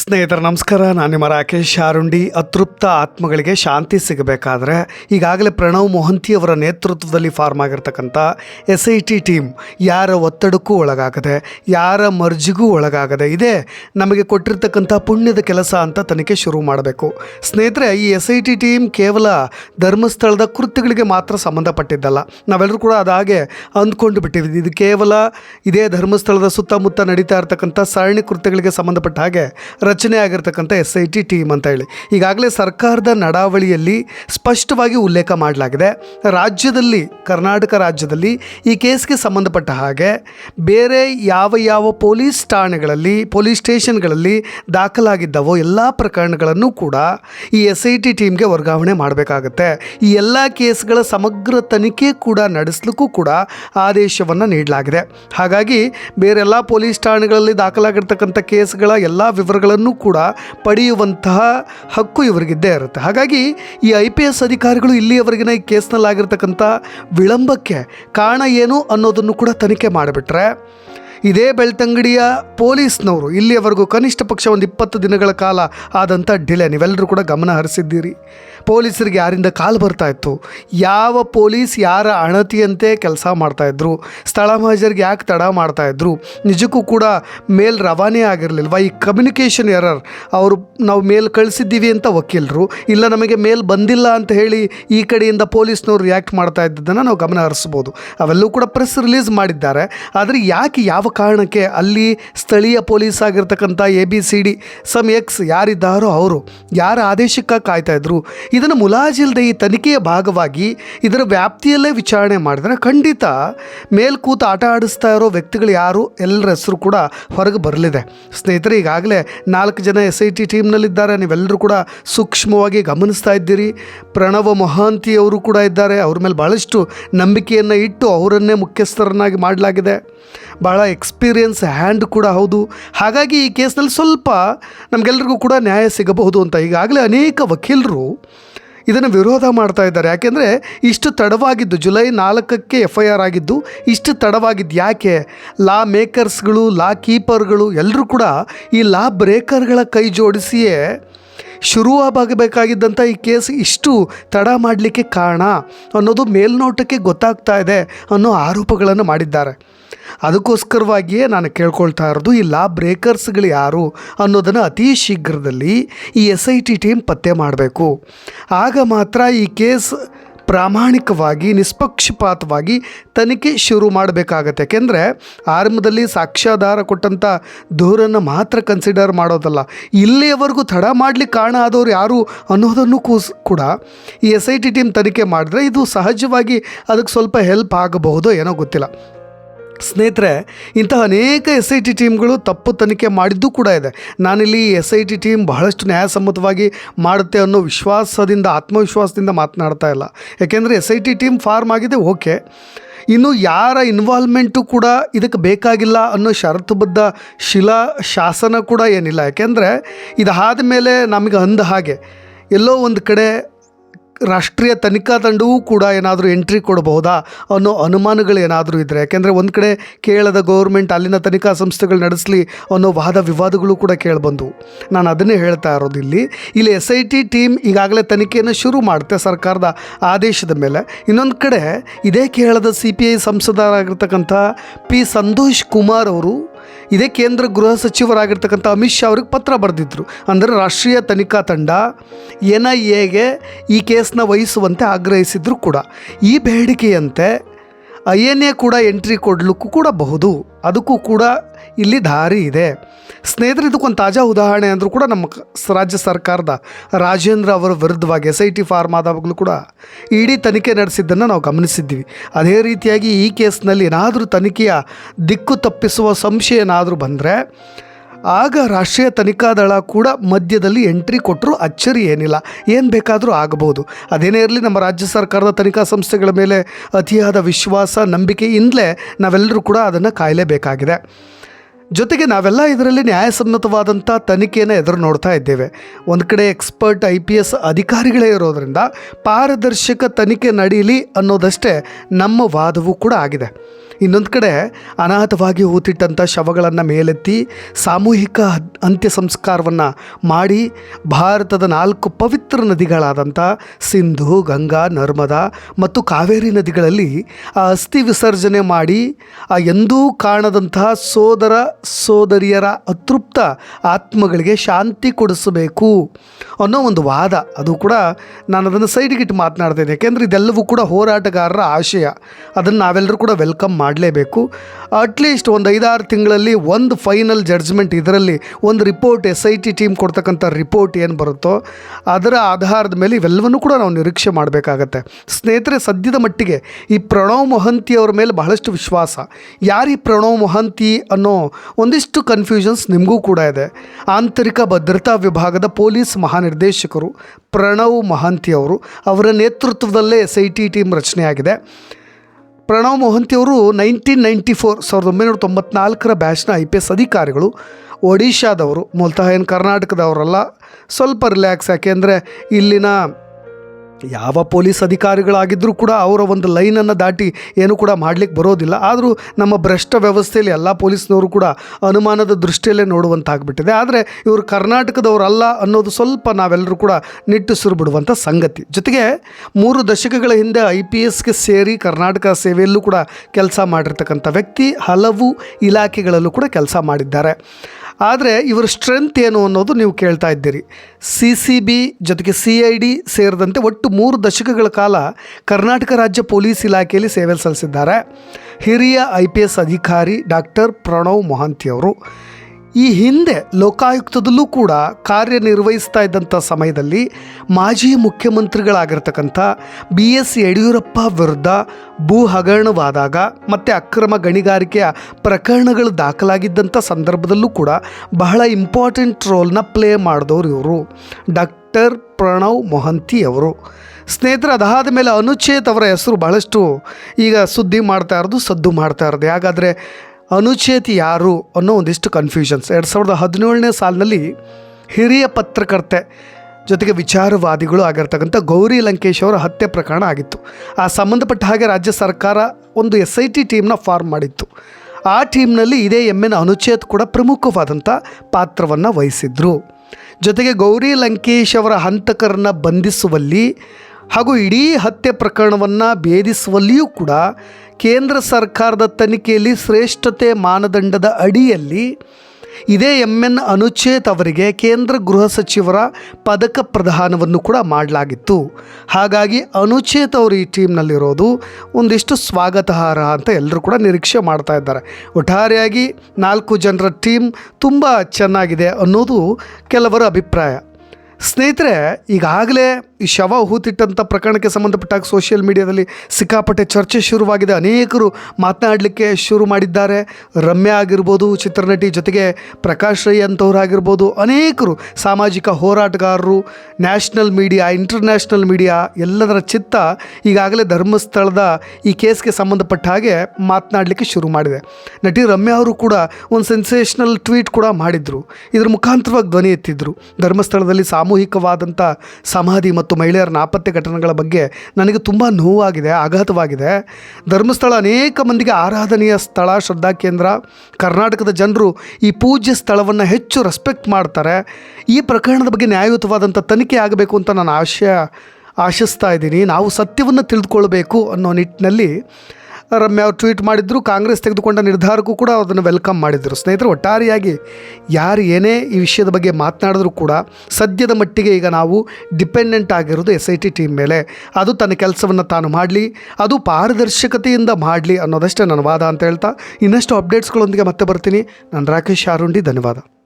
ಸ್ನೇಹಿತರೆ, ನಮಸ್ಕಾರ. ನಾನು ನಿಮ್ಮ ರಾಕೇಶ್ ಶಾರುಂಡಿ ಅತೃಪ್ತ ಆತ್ಮಗಳಿಗೆ ಶಾಂತಿ ಸಿಗಬೇಕಾದ್ರೆ ಈಗಾಗಲೇ ಪ್ರಣವ್ ಮೊಹಂತಿ ಅವರ ನೇತೃತ್ವದಲ್ಲಿ ಫಾರ್ಮ್ ಆಗಿರ್ತಕ್ಕಂಥ ಎಸ್ ಐ ಟಿ ಟೀಮ್ ಯಾರ ಒತ್ತಡಕ್ಕೂ ಒಳಗಾಗದೆ, ಯಾರ ಮರ್ಜಿಗೂ ಒಳಗಾಗದೆ, ಇದೇ ನಮಗೆ ಕೊಟ್ಟಿರ್ತಕ್ಕಂಥ ಪುಣ್ಯದ ಕೆಲಸ ಅಂತ ತನಿಖೆ ಶುರು ಮಾಡಬೇಕು. ಸ್ನೇಹಿತರೆ, ಈ ಎಸ್ ಐ ಟಿ ಟೀಮ್ ಕೇವಲ ಧರ್ಮಸ್ಥಳದ ಕೃತ್ಯಗಳಿಗೆ ಮಾತ್ರ ಸಂಬಂಧಪಟ್ಟಿದ್ದಲ್ಲ. ನಾವೆಲ್ಲರೂ ಕೂಡ ಅದಾಗೆ ಅಂದ್ಕೊಂಡು ಬಿಟ್ಟಿದ್ವಿ ಇದು ಕೇವಲ ಇದೇ ಧರ್ಮಸ್ಥಳದ ಸುತ್ತಮುತ್ತ ನಡೀತಾ ಇರ್ತಕ್ಕಂಥ ಸರಣಿ ಕೃತ್ಯಗಳಿಗೆ ಸಂಬಂಧಪಟ್ಟ ಹಾಗೆ ರಚನೆ ಆಗಿರ್ತಕ್ಕಂಥ ಎಸ್ ಐ ಟಿ ಟೀಮ್ ಅಂತ ಹೇಳಿ. ಈಗಾಗಲೇ ಸರ್ಕಾರದ ನಡಾವಳಿಯಲ್ಲಿ ಸ್ಪಷ್ಟವಾಗಿ ಉಲ್ಲೇಖ ಮಾಡಲಾಗಿದೆ. ರಾಜ್ಯದಲ್ಲಿ, ಕರ್ನಾಟಕ ರಾಜ್ಯದಲ್ಲಿ ಈ ಕೇಸ್ಗೆ ಸಂಬಂಧಪಟ್ಟ ಹಾಗೆ ಬೇರೆ ಯಾವ ಯಾವ ಪೊಲೀಸ್ ಠಾಣೆಗಳಲ್ಲಿ, ಪೊಲೀಸ್ ಸ್ಟೇಷನ್ಗಳಲ್ಲಿ ದಾಖಲಾಗಿದ್ದವೋ ಎಲ್ಲ ಪ್ರಕರಣಗಳನ್ನು ಕೂಡ ಈ ಎಸ್ ಐ ಟಿ ಟೀಮ್ಗೆ ವರ್ಗಾವಣೆ ಮಾಡಬೇಕಾಗತ್ತೆ. ಈ ಎಲ್ಲ ಕೇಸ್ಗಳ ಸಮಗ್ರ ತನಿಖೆ ಕೂಡ ನಡೆಸಲಿಕ್ಕೂ ಕೂಡ ಆದೇಶವನ್ನು ನೀಡಲಾಗಿದೆ. ಹಾಗಾಗಿ ಬೇರೆಲ್ಲ ಪೊಲೀಸ್ ಠಾಣೆಗಳಲ್ಲಿ ದಾಖಲಾಗಿರ್ತಕ್ಕಂಥ ಕೇಸ್ಗಳ ಎಲ್ಲ ವಿವರಗಳನ್ನು ಕೂಡ ಪಡೆಯುವಂತಹ ಹಕ್ಕು ಇವರಿಗಿದ್ದೇ ಇರುತ್ತೆ. ಹಾಗಾಗಿ ಈ ಐ ಪಿ ಎಸ್ ಅಧಿಕಾರಿಗಳು ಇಲ್ಲಿಯವರೆಗಿನ ಈ ಕೇಸ್ನಲ್ಲಾಗಿರ್ತಕ್ಕಂಥ ವಿಳಂಬಕ್ಕೆ ಕಾರಣ ಏನು ಅನ್ನೋದನ್ನು ಕೂಡ ತನಿಖೆ ಮಾಡಿಬಿಟ್ರೆ, ಇದೇ ಬೆಳ್ತಂಗಡಿಯ ಪೊಲೀಸ್ನವರು, ಇಲ್ಲಿಯವರೆಗೂ ಕನಿಷ್ಠ ಪಕ್ಷ ಒಂದು ಇಪ್ಪತ್ತು ದಿನಗಳ ಕಾಲ ಆದಂಥ ಡಿಲೆ, ನೀವೆಲ್ಲರೂ ಕೂಡ ಗಮನ ಹರಿಸಿದ್ದೀರಿ. ಪೊಲೀಸರಿಗೆ ಯಾರಿಂದ ಕಾಲು ಬರ್ತಾ ಇತ್ತು? ಯಾವ ಪೊಲೀಸ್ ಯಾರ ಅಣತಿಯಂತೆ ಕೆಲಸ ಮಾಡ್ತಾಯಿದ್ರು ಸ್ಥಳ ಮಹಜರಿಗೆ ಯಾಕೆ ತಡ ಮಾಡ್ತಾಯಿದ್ರು ನಿಜಕ್ಕೂ ಕೂಡ ಮೇಲ್ ರವಾನೆ ಆಗಿರಲಿಲ್ವ? ಈ ಕಮ್ಯುನಿಕೇಷನ್ ಎರರ್ ಅವರು ನಾವು ಮೇಲ್ ಕಳಿಸಿದ್ದೀವಿ ಅಂತ ವಕೀಲರು, ಇಲ್ಲ ನಮಗೆ ಮೇಲ್ ಬಂದಿಲ್ಲ ಅಂತ ಹೇಳಿ ಈ ಕಡೆಯಿಂದ ಪೊಲೀಸ್ನವ್ರು ರಿಯಾಕ್ಟ್ ಮಾಡ್ತಾ ಇದ್ದದ್ದನ್ನು ನಾವು ಗಮನ ಹರಿಸ್ಬೋದು. ಅವೆಲ್ಲವೂ ಕೂಡ ಪ್ರೆಸ್ ರಿಲೀಸ್ ಮಾಡಿದ್ದಾರೆ. ಆದರೆ ಯಾಕೆ ಯಾವ ಕಾರಣಕ್ಕೆ ಅಲ್ಲಿ ಸ್ಥಳೀಯ ಪೊಲೀಸ್ ಆಗಿರ್ತಕ್ಕಂಥ A B C D some X ಯಾರಿದ್ದಾರೋ ಅವರು, ಯಾರ ಆದೇಶಕ್ಕೆ ಕಾಯ್ತಾ ಇದ್ರು? ಇದನ್ನು ಮುಲಾಜಿಲ್ಲದೆ ಈ ತನಿಖೆಯ ಭಾಗವಾಗಿ ಇದರ ವ್ಯಾಪ್ತಿಯಲ್ಲೇ ವಿಚಾರಣೆ ಮಾಡಿದರೆ ಖಂಡಿತ ಮೇಲ್ಕೂತ ಆಟ ಆಡಿಸ್ತಾ ಇರೋ ವ್ಯಕ್ತಿಗಳು ಯಾರು, ಎಲ್ಲರ ಹೆಸರು ಕೂಡ ಹೊರಗೆ ಬರಲಿದೆ. ಸ್ನೇಹಿತರೆ, ಈಗಾಗಲೇ ನಾಲ್ಕು ಜನ ಎಸ್ ಐ ಟಿ ಟೀಮ್ನಲ್ಲಿದ್ದಾರೆ. ನೀವೆಲ್ಲರೂ ಕೂಡ ಸೂಕ್ಷ್ಮವಾಗಿ ಗಮನಿಸ್ತಾ ಇದ್ದೀರಿ. ಪ್ರಣವ ಮೊಹಾಂತಿ ಅವರು ಕೂಡ ಇದ್ದಾರೆ. ಅವ್ರ ಮೇಲೆ ಭಾಳಷ್ಟು ನಂಬಿಕೆಯನ್ನು ಇಟ್ಟು ಅವರನ್ನೇ ಮುಖ್ಯಸ್ಥರನ್ನಾಗಿ ಮಾಡಲಾಗಿದೆ. ಭಾಳ ಎಕ್ಸ್ಪೀರಿಯನ್ಸ್ ಹ್ಯಾಂಡ್ ಕೂಡ ಹೌದು. ಹಾಗಾಗಿ ಈ ಕೇಸ್ನಲ್ಲಿ ಸ್ವಲ್ಪ ನಮಗೆಲ್ಲರಿಗೂ ಕೂಡ ನ್ಯಾಯ ಸಿಗಬಹುದು ಅಂತ ಈಗಾಗಲೇ ಅನೇಕ ವಕೀಲರು ಇದನ್ನು ವಿರೋಧ ಮಾಡ್ತಾ ಇದ್ದಾರೆ. ಯಾಕೆಂದರೆ ಇಷ್ಟು ತಡವಾಗಿದ್ದು, ಜುಲೈ ನಾಲ್ಕಕ್ಕೆ ಎಫ್ ಐ ಆರ್ ಆಗಿದ್ದು, ಇಷ್ಟು ತಡವಾಗಿದ್ದು ಯಾಕೆ? ಲಾ ಮೇಕರ್ಸ್ಗಳು, ಲಾ ಕೀಪರ್ಗಳು ಎಲ್ಲರೂ ಕೂಡ ಈ ಲಾ ಬ್ರೇಕರ್ಗಳ ಕೈ ಜೋಡಿಸಿಯೇ ಶುರುವಾಗಬೇಕಾಗಿದ್ದಂಥ ಈ ಕೇಸ್ ಇಷ್ಟು ತಡ ಮಾಡಲಿಕ್ಕೆ ಕಾರಣ ಅನ್ನೋದು ಮೇಲ್ನೋಟಕ್ಕೆ ಗೊತ್ತಾಗ್ತಾ ಇದೆ ಅನ್ನೋ ಆರೋಪಗಳನ್ನು ಮಾಡಿದ್ದಾರೆ. ಅದಕ್ಕೋಸ್ಕರವಾಗಿಯೇ ನಾನು ಕೇಳ್ಕೊಳ್ತಾ ಇರೋದು ಈ ಲಾ ಬ್ರೇಕರ್ಸ್ಗಳು ಯಾರು ಅನ್ನೋದನ್ನು ಅತಿ ಶೀಘ್ರದಲ್ಲಿ ಈ ಎಸ್ ಐ ಟಿ ಟೀಮ್ ಪತ್ತೆ ಮಾಡಬೇಕು. ಆಗ ಮಾತ್ರ ಈ ಕೇಸ್ ಪ್ರಾಮಾಣಿಕವಾಗಿ, ನಿಷ್ಪಕ್ಷಪಾತವಾಗಿ ತನಿಖೆ ಶುರು ಮಾಡಬೇಕಾಗತ್ತೆ. ಯಾಕೆಂದರೆ ಆರಂಭದಲ್ಲಿ ಸಾಕ್ಷ್ಯಾಧಾರ ಕೊಟ್ಟಂಥ ದೂರನ್ನು ಮಾತ್ರ ಕನ್ಸಿಡರ್ ಮಾಡೋದಲ್ಲ. ಇಲ್ಲಿಯವರೆಗೂ ತಡ ಮಾಡಲಿಕ್ಕೆ ಕಾರಣ ಆದವರು ಯಾರು ಅನ್ನೋದನ್ನು ಕೂಸ್ ಕೂಡ ಈ ಎಸ್ ಐ ಟಿ ಟೀಮ್ ತನಿಖೆ ಮಾಡಿದ್ರೆ ಇದು ಸಹಜವಾಗಿ ಅದಕ್ಕೆ ಸ್ವಲ್ಪ ಹೆಲ್ಪ್ ಆಗಬಹುದೋ ಏನೋ ಗೊತ್ತಿಲ್ಲ. ಸ್ನೇಹಿತರೆ, ಇಂತಹ ಅನೇಕ ಎಸ್ ಐ ಟಿ ಟೀಮ್ಗಳು ತಪ್ಪು ತನಿಖೆ ಮಾಡಿದ್ದು ಕೂಡ ಇದೆ. ನಾನಿಲ್ಲಿ ಎಸ್ ಐ ಟಿ ಟೀಮ್ ಬಹಳಷ್ಟು ನ್ಯಾಯಸಮ್ಮತವಾಗಿ ಮಾಡುತ್ತೆ ಅನ್ನೋ ವಿಶ್ವಾಸದಿಂದ, ಆತ್ಮವಿಶ್ವಾಸದಿಂದ ಮಾತನಾಡ್ತಾ ಇಲ್ಲ. ಯಾಕೆಂದರೆ S I T team form ಆಗಿದೆ, ಓಕೆ. ಇನ್ನು ಯಾರ ಇನ್ವಾಲ್ವ್ಮೆಂಟು ಕೂಡ ಇದಕ್ಕೆ ಬೇಕಾಗಿಲ್ಲ ಅನ್ನೋ ಷರತ್ತುಬದ್ಧ ಶಿಲಾ, ಶಾಸನ ಕೂಡ ಏನಿಲ್ಲ. ಯಾಕೆಂದರೆ ಇದಾದ ಮೇಲೆ ನಮಗೆ ಅಂದ ಹಾಗೆ, ಎಲ್ಲೋ ಒಂದು ಕಡೆ ರಾಷ್ಟ್ರೀಯ ತನಿಖಾ ತಂಡವೂ ಕೂಡ ಏನಾದರೂ ಎಂಟ್ರಿ ಕೊಡಬಹುದಾ ಅನ್ನೋ ಅನುಮಾನಗಳು ಏನಾದರೂ ಇದ್ದರೆ ಯಾಕೆಂದರೆ ಒಂದು ಕಡೆ ಕೇಳದ ಗೌರ್ಮೆಂಟ್ ಅಲ್ಲಿನ ತನಿಖಾ ಸಂಸ್ಥೆಗಳು ನಡೆಸಲಿ ಅನ್ನೋ ವಾದ ವಿವಾದಗಳು ಕೂಡ ಕೇಳಿಬಂದವು ನಾನು ಅದನ್ನೇ ಹೇಳ್ತಾ ಇರೋದು ಇಲ್ಲಿ. ಇಲ್ಲಿ ಎಸ್ ಐ ಟಿ ಟೀಮ್ ಈಗಾಗಲೇ ತನಿಖೆಯನ್ನು ಶುರು ಮಾಡುತ್ತೆ ಸರ್ಕಾರದ ಆದೇಶದ ಮೇಲೆ. ಇನ್ನೊಂದು ಕಡೆ ಇದೇ ಕೇರಳದ ಸಿ ಪಿ ಐ ಸಂಸದರಾಗಿರ್ತಕ್ಕಂಥ ಪಿ ಸಂತೋಷ್ ಕುಮಾರ್ ಅವರು ಇದೇ ಕೇಂದ್ರ ಗೃಹ ಸಚಿವರಾಗಿರ್ತಕ್ಕಂಥ ಅಮಿತ್ ಶಾ ಅವ್ರಿಗೆ ಪತ್ರ ಬರೆದಿದ್ದರು ಅಂದರೆ ರಾಷ್ಟ್ರೀಯ ತನಿಖಾ ತಂಡ ಎನ್ ಐ ಎಗೆ ಈ ಕೇಸನ್ನ ವಹಿಸುವಂತೆ ಆಗ್ರಹಿಸಿದ್ರು ಕೂಡ. ಈ ಬೇಡಿಕೆಯಂತೆ ಐ ಕೂಡ ಎಂಟ್ರಿ ಕೊಡಲಿಕ್ಕೂ ಕೂಡ ಬಹುದು. ಅದಕ್ಕೂ ಕೂಡ ಇಲ್ಲಿ ದಾರಿ ಇದೆ. ಸ್ನೇಹಿತರೆ ಇದಕ್ಕೊಂದು ತಾಜಾ ಉದಾಹರಣೆ ಅಂದರೂ ಕೂಡ ನಮ್ಮ ರಾಜ್ಯ ಸರ್ಕಾರದ ರಾಜೇಂದ್ರ ಅವರ ವಿರುದ್ಧವಾಗಿ ಎಸ್ ಐ ಟಿ ಫಾರ್ಮ್ ಆದಾಗಲೂ ಕೂಡ ಇಡೀ ತನಿಖೆ ನಡೆಸಿದ್ದನ್ನು ನಾವು ಗಮನಿಸಿದ್ದೀವಿ. ಅದೇ ರೀತಿಯಾಗಿ ಈ ಕೇಸ್ನಲ್ಲಿ ಏನಾದರೂ ತನಿಖೆಯ ದಿಕ್ಕು ತಪ್ಪಿಸುವ ಸಂಶಯ ಏನಾದರೂ ಬಂದರೆ ಆಗ ರಾಷ್ಟ್ರೀಯ ತನಿಖಾ ದಳ ಕೂಡ ಮಧ್ಯದಲ್ಲಿ ಎಂಟ್ರಿ ಕೊಟ್ಟರು ಅಚ್ಚರಿ ಏನಿಲ್ಲ. ಏನು ಬೇಕಾದರೂ ಆಗಬಹುದು ಅದೇನೇ ಇರಲಿ, ನಮ್ಮ ರಾಜ್ಯ ಸರ್ಕಾರದ ತನಿಖಾ ಸಂಸ್ಥೆಗಳ ಮೇಲೆ ಅತಿಯಾದ ವಿಶ್ವಾಸ ನಂಬಿಕೆಯಿಂದಲೇ ನಾವೆಲ್ಲರೂ ಕೂಡ ಅದನ್ನು ಕಾಯಲೇಬೇಕಾಗಿದೆ. ಜೊತೆಗೆ ನಾವೆಲ್ಲ ಇದರಲ್ಲಿ ನ್ಯಾಯಸಮ್ಮತವಾದಂಥ ತನಿಖೆಯನ್ನು ಎದುರು ನೋಡ್ತಾ ಇದ್ದೇವೆ. ಒಂದು ಕಡೆ ಎಕ್ಸ್ಪರ್ಟ್ ಐ ಪಿ ಎಸ್ ಅಧಿಕಾರಿಗಳೇ ಇರೋದರಿಂದ ಪಾರದರ್ಶಕ ತನಿಖೆ ನಡೀಲಿ ಅನ್ನೋದಷ್ಟೇ ನಮ್ಮ ವಾದವೂ ಕೂಡ ಆಗಿದೆ. ಇನ್ನೊಂದು ಕಡೆ ಅನಾಥವಾಗಿ ಹೂತಿಟ್ಟಂಥ ಶವಗಳನ್ನು ಮೇಲೆತ್ತಿ ಸಾಮೂಹಿಕ ಅಂತ್ಯ ಸಂಸ್ಕಾರವನ್ನು ಮಾಡಿ ಭಾರತದ ನಾಲ್ಕು ಪವಿತ್ರ ನದಿಗಳಾದಂಥ ಸಿಂಧು, ಗಂಗಾ, ನರ್ಮದಾ ಮತ್ತು ಕಾವೇರಿ ನದಿಗಳಲ್ಲಿ ಆ ಅಸ್ಥಿ ವಿಸರ್ಜನೆ ಮಾಡಿ ಆ ಎಂದೂ ಕಾಣದಂತಹ ಸೋದರ ಸೋದರಿಯರ ಅತೃಪ್ತ ಆತ್ಮಗಳಿಗೆ ಶಾಂತಿ ಕೊಡಿಸಬೇಕು ಅನ್ನೋ ಒಂದು ವಾದ. ಅದು ಕೂಡ ನಾನು ಅದನ್ನು ಸೈಡ್ಗಿಟ್ಟು ಮಾತನಾಡ್ತೇನೆ. ಯಾಕೆಂದರೆ ಇದೆಲ್ಲವೂ ಕೂಡ ಹೋರಾಟಗಾರರ ಆಶಯ. ಅದನ್ನು ನಾವೆಲ್ಲರೂ ಕೂಡ ವೆಲ್ಕಮ್ ಮಾಡಲೇಬೇಕು. ಅಟ್ಲೀಸ್ಟ್ ಒಂದು ಐದಾರು ತಿಂಗಳಲ್ಲಿ ಒಂದು ಫೈನಲ್ ಜಡ್ಜ್ಮೆಂಟ್ ಇದರಲ್ಲಿ ಒಂದು report S I T team ಕೊಡ್ತಕ್ಕಂಥ ರಿಪೋರ್ಟ್ ಏನು ಬರುತ್ತೋ ಅದರ ಆಧಾರದ ಮೇಲೆ ಇವೆಲ್ಲವನ್ನೂ ಕೂಡ ನಾವು ನಿರೀಕ್ಷೆ ಮಾಡಬೇಕಾಗತ್ತೆ. ಸ್ನೇಹಿತರೆ, ಸದ್ಯದ ಮಟ್ಟಿಗೆ ಈ ಪ್ರಣವ್ ಮೊಹಂತಿ ಅವರ ಮೇಲೆ ಬಹಳಷ್ಟು ವಿಶ್ವಾಸ. ಯಾರೀ ಪ್ರಣವ್ ಮೊಹಂತಿ ಅನ್ನೋ ಒಂದಿಷ್ಟು ಕನ್ಫ್ಯೂಷನ್ಸ್ ನಿಮಗೂ ಕೂಡ ಇದೆ. ಆಂತರಿಕ ಭದ್ರತಾ ವಿಭಾಗದ ಪೊಲೀಸ್ ಮಹಾನಿರ್ದೇಶಕರು ಪ್ರಣವ್ ಮಹಾಂತಿಯವರು ಅವರು ನೇತೃತ್ವದಲ್ಲೇ ಎಸ್ ಐ ಟಿ ಟೀಮ್ ರಚನೆಯಾಗಿದೆ. ಪ್ರಣವ್ ಮೊಹಂತಿ ಅವರು ನೈನ್ಟೀನ್ ನೈಂಟಿ ಫೋರ್ ಸಾವಿರದ ಒಂಬೈನೂರ ತೊಂಬತ್ನಾಲ್ಕರ ಬ್ಯಾಚ್ನ ಐ ಪಿ ಎಸ್ ಅಧಿಕಾರಿಗಳು. ಒಡಿಶಾದವರು ಮೂಲತಃ ಏನು ಕರ್ನಾಟಕದವರಲ್ಲ, ಸ್ವಲ್ಪ ರಿಲ್ಯಾಕ್ಸ್ ಯಾಕೆಂದರೆ ಇಲ್ಲಿನ ಯಾವ ಪೊಲೀಸ್ ಅಧಿಕಾರಿಗಳಾಗಿದ್ದರೂ ಕೂಡ ಅವರ ಒಂದು ಲೈನನ್ನು ದಾಟಿ ಏನು ಕೂಡ ಮಾಡಲಿಕ್ಕೆ ಬರೋದಿಲ್ಲ. ಆದರೂ ನಮ್ಮ ಭ್ರಷ್ಟ ವ್ಯವಸ್ಥೆಯಲ್ಲಿ ಎಲ್ಲ ಪೊಲೀಸ್ನವರು ಕೂಡ ಅನುಮಾನದ ದೃಷ್ಟಿಯಲ್ಲೇ ನೋಡುವಂತಾಗ್ಬಿಟ್ಟಿದೆ. ಆದರೆ ಇವರು ಕರ್ನಾಟಕದವರಲ್ಲ ಅನ್ನೋದು ಸ್ವಲ್ಪ ನಾವೆಲ್ಲರೂ ಕೂಡ ನಿಟ್ಟುಸಿರು ಬಿಡುವಂಥ ಸಂಗತಿ. ಜೊತೆಗೆ ಮೂರು ದಶಕಗಳ ಹಿಂದೆ ಐ ಪಿ ಎಸ್ಗೆ ಸೇರಿ ಕರ್ನಾಟಕ ಸೇವೆಯಲ್ಲೂ ಕೂಡ ಕೆಲಸ ಮಾಡಿರ್ತಕ್ಕಂಥ ವ್ಯಕ್ತಿ ಹಲವು ಇಲಾಖೆಗಳಲ್ಲೂ ಕೂಡ ಕೆಲಸ ಮಾಡಿದ್ದಾರೆ. ಆದರೆ ಇವರ ಸ್ಟ್ರೆಂತ್ ಏನು ಅನ್ನೋದು ನೀವು ಕೇಳ್ತಾ ಇದ್ದೀರಿ. ಸಿ ಸಿ ಬಿ ಜೊತೆಗೆ ಸಿ ಐ ಡಿ ಸೇರಿದಂತೆ ಒಟ್ಟು ಮೂರು ದಶಕಗಳ ಕಾಲ ಕರ್ನಾಟಕ ರಾಜ್ಯ ಪೊಲೀಸ್ ಇಲಾಖೆಯಲ್ಲಿ ಸೇವೆ ಸಲ್ಲಿಸಿದ್ದಾರೆ. ಹಿರಿಯ ಐ ಪಿ ಎಸ್ ಅಧಿಕಾರಿ ಡಾಕ್ಟರ್ ಪ್ರಣವ್ ಮೊಹಂತಿ ಅವರು. ಈ ಹಿಂದೆ ಲೋಕಾಯುಕ್ತದಲ್ಲೂ ಕೂಡ ಕಾರ್ಯನಿರ್ವಹಿಸ್ತಾ ಇದ್ದಂಥ ಸಮಯದಲ್ಲಿ ಮಾಜಿ ಮುಖ್ಯಮಂತ್ರಿಗಳಾಗಿರ್ತಕ್ಕಂಥ ಬಿ ಎಸ್ ಯಡಿಯೂರಪ್ಪ ವಿರುದ್ಧ ಭೂ ಹಗರಣವಾದಾಗ ಮತ್ತು ಅಕ್ರಮ ಗಣಿಗಾರಿಕೆಯ ಪ್ರಕರಣಗಳು ದಾಖಲಾಗಿದ್ದಂಥ ಸಂದರ್ಭದಲ್ಲೂ ಕೂಡ ಬಹಳ ಇಂಪಾರ್ಟೆಂಟ್ ರೋಲ್ನ ಪ್ಲೇ ಮಾಡಿದವರು ಇವರು. ಡಾಕ್ಟರ್ ಪ್ರಣವ್ ಮೊಹಂತಿ ಅವರು. ಸ್ನೇಹಿತರೆ, ಅದಾದ ಮೇಲೆ ಅನುಚೇತ್ ಅವರ ಹೆಸರು ಬಹಳಷ್ಟು ಈಗ ಸುದ್ದಿ ಮಾಡ್ತಾ ಇರೋದು, ಸದ್ದು ಮಾಡ್ತಾ ಇರೋದು. ಹಾಗಾದರೆ ಅನುಚೇತ್ ಯಾರು ಅನ್ನೋ ಒಂದಿಷ್ಟು ಕನ್ಫ್ಯೂಷನ್ಸ್ ಎರಡು ಸಾವಿರದ ಹದಿನೇಳನೇ ಸಾಲಿನಲ್ಲಿ ಹಿರಿಯ ಪತ್ರಕರ್ತೆ ಜೊತೆಗೆ ವಿಚಾರವಾದಿಗಳು ಆಗಿರ್ತಕ್ಕಂಥ ಗೌರಿ ಲಂಕೇಶ್ ಅವರ ಹತ್ಯೆ ಪ್ರಕರಣ ಆಗಿತ್ತು. ಆ ಸಂಬಂಧಪಟ್ಟ ಹಾಗೆ ರಾಜ್ಯ ಸರ್ಕಾರ ಒಂದು ಎಸ್ ಐ ಟಿ ಟೀಮ್ನ ಫಾರ್ಮ್ ಮಾಡಿತ್ತು. ಆ ಟೀಮ್ನಲ್ಲಿ ಇದೇ ಎಮ್ಮೆನ ಅನುಚೇತ್ ಕೂಡ ಪ್ರಮುಖವಾದಂಥ ಪಾತ್ರವನ್ನು ವಹಿಸಿದ್ರು. ಜೊತೆಗೆ ಗೌರಿ ಲಂಕೇಶ್ ಅವರ ಹಂತಕರನ್ನು ಬಂಧಿಸುವಲ್ಲಿ ಹಾಗೂ ಇಡೀ ಹತ್ಯೆ ಪ್ರಕರಣವನ್ನು ಭೇದಿಸುವಲ್ಲಿಯೂ ಕೂಡ ಕೇಂದ್ರ ಸರ್ಕಾರದ ತನಿಖೆಯಲ್ಲಿ ಶ್ರೇಷ್ಠತೆ ಮಾನದಂಡದ ಅಡಿಯಲ್ಲಿ ಇದೇ ಎಂ ಎನ್ ಅನುಚೇತ್ ಅವರಿಗೆ ಕೇಂದ್ರ ಗೃಹ ಸಚಿವರ ಪದಕ ಪ್ರದಾನವನ್ನು ಕೂಡ ಮಾಡಲಾಗಿತ್ತು. ಹಾಗಾಗಿ ಅನುಚೇತ್ ಅವರು ಈ ಟೀಮ್ನಲ್ಲಿರೋದು ಒಂದಿಷ್ಟು ಸ್ವಾಗತಾರ್ಹ ಅಂತ ಎಲ್ಲರೂ ಕೂಡ ನಿರೀಕ್ಷೆ ಮಾಡ್ತಾ ಇದ್ದಾರೆ. ಒಟ್ಟಾರೆಯಾಗಿ ನಾಲ್ಕು ಜನರ ಟೀಮ್ ತುಂಬ ಚೆನ್ನಾಗಿದೆ ಅನ್ನೋದು ಕೆಲವರ ಅಭಿಪ್ರಾಯ. ಸ್ನೇಹಿತರೆ, ಈಗಾಗಲೇ ಈ ಶವ ಹೂತಿಟ್ಟಂಥ ಪ್ರಕರಣಕ್ಕೆ ಸಂಬಂಧಪಟ್ಟಾಗ ಸೋಷಿಯಲ್ ಮೀಡಿಯಾದಲ್ಲಿ ಸಿಕ್ಕಾಪಟ್ಟೆ ಚರ್ಚೆ ಶುರುವಾಗಿದೆ. ಅನೇಕರು ಮಾತನಾಡಲಿಕ್ಕೆ ಶುರು ಮಾಡಿದ್ದಾರೆ. ರಮ್ಯಾ ಆಗಿರ್ಬೋದು, ಚಿತ್ರನಟಿ ಜೊತೆಗೆ ಪ್ರಕಾಶ್ ರೈ ಅಂಥವ್ರಾಗಿರ್ಬೋದು ಅನೇಕರು ಸಾಮಾಜಿಕ ಹೋರಾಟಗಾರರು ನ್ಯಾಷನಲ್ ಮೀಡಿಯಾ ಇಂಟರ್ನ್ಯಾಷನಲ್ ಮೀಡಿಯಾ ಎಲ್ಲದರ ಚಿತ್ತ ಈಗಾಗಲೇ ಧರ್ಮಸ್ಥಳದ ಈ ಕೇಸ್ಗೆ ಸಂಬಂಧಪಟ್ಟ ಹಾಗೆ ಮಾತನಾಡಲಿಕ್ಕೆ ಶುರು ಮಾಡಿದೆ. ನಟಿ ರಮ್ಯಾ ಅವರು ಕೂಡ ಒಂದು ಸೆನ್ಸೇಷನಲ್ ಟ್ವೀಟ್ ಕೂಡ ಮಾಡಿದರು. ಇದರ ಮುಖಾಂತರವಾಗಿ ಧ್ವನಿ ಎತ್ತಿದ್ರು. ಧರ್ಮಸ್ಥಳದಲ್ಲಿ ಸಾಮೂಹಿಕವಾದಂಥ ಸಮಾಧಿ ಮತ್ತು ಮಹಿಳೆಯರ ನಾಪತ್ತೆ ಘಟನೆಗಳ ಬಗ್ಗೆ ನನಗೆ ತುಂಬ ನೋವಾಗಿದೆ, ಆಘಾತವಾಗಿದೆ. ಧರ್ಮಸ್ಥಳ ಅನೇಕ ಮಂದಿಗೆ ಆರಾಧನೆಯ ಸ್ಥಳ, ಶ್ರದ್ಧಾ ಕೇಂದ್ರ. ಕರ್ನಾಟಕದ ಜನರು ಈ ಪೂಜ್ಯ ಸ್ಥಳವನ್ನು ಹೆಚ್ಚು ರೆಸ್ಪೆಕ್ಟ್ ಮಾಡ್ತಾರೆ. ಈ ಪ್ರಕರಣದ ಬಗ್ಗೆ ನ್ಯಾಯಯುತವಾದಂಥ ತನಿಖೆ ಆಗಬೇಕು ಅಂತ ನಾನು ಆಶಯ, ಆಶಿಸ್ತಾ ಇದ್ದೀನಿ. ನಾವು ಸತ್ಯವನ್ನು ತಿಳಿದುಕೊಳ್ಬೇಕು ಅನ್ನೋ ನಿಟ್ಟಿನಲ್ಲಿ ರಮ್ಯಾ ಅವ್ರು ಟ್ವೀಟ್ ಮಾಡಿದ್ರು. ಕಾಂಗ್ರೆಸ್ ತೆಗೆದುಕೊಂಡ ನಿರ್ಧಾರಕ್ಕೂ ಕೂಡ ಅದನ್ನು ವೆಲ್ಕಮ್ ಮಾಡಿದರು. ಸ್ನೇಹಿತರು, ಒಟ್ಟಾರೆಯಾಗಿ ಯಾರು ಏನೇ ಈ ವಿಷಯದ ಬಗ್ಗೆ ಮಾತನಾಡಿದ್ರು ಕೂಡ ಸದ್ಯದ ಮಟ್ಟಿಗೆ ಈಗ ನಾವು ಡಿಪೆಂಡೆಂಟ್ ಆಗಿರೋದು ಎಸ್ ಐ ಟಿ ಟೀಮ್ ಮೇಲೆ. ಅದು ತನ್ನ ಕೆಲಸವನ್ನು ತಾನು ಮಾಡಲಿ, ಅದು ಪಾರದರ್ಶಕತೆಯಿಂದ ಮಾಡಲಿ ಅನ್ನೋದಷ್ಟೇ ನನ್ನ ವಾದ ಅಂತ ಹೇಳ್ತಾ ಇನ್ನಷ್ಟು ಅಪ್ಡೇಟ್ಸ್ಗಳೊಂದಿಗೆ ಮತ್ತೆ ಬರ್ತೀನಿ. ನಾನು ರಾಕೇಶ್ ಆರುಂಡಿ, ಧನ್ಯವಾದ.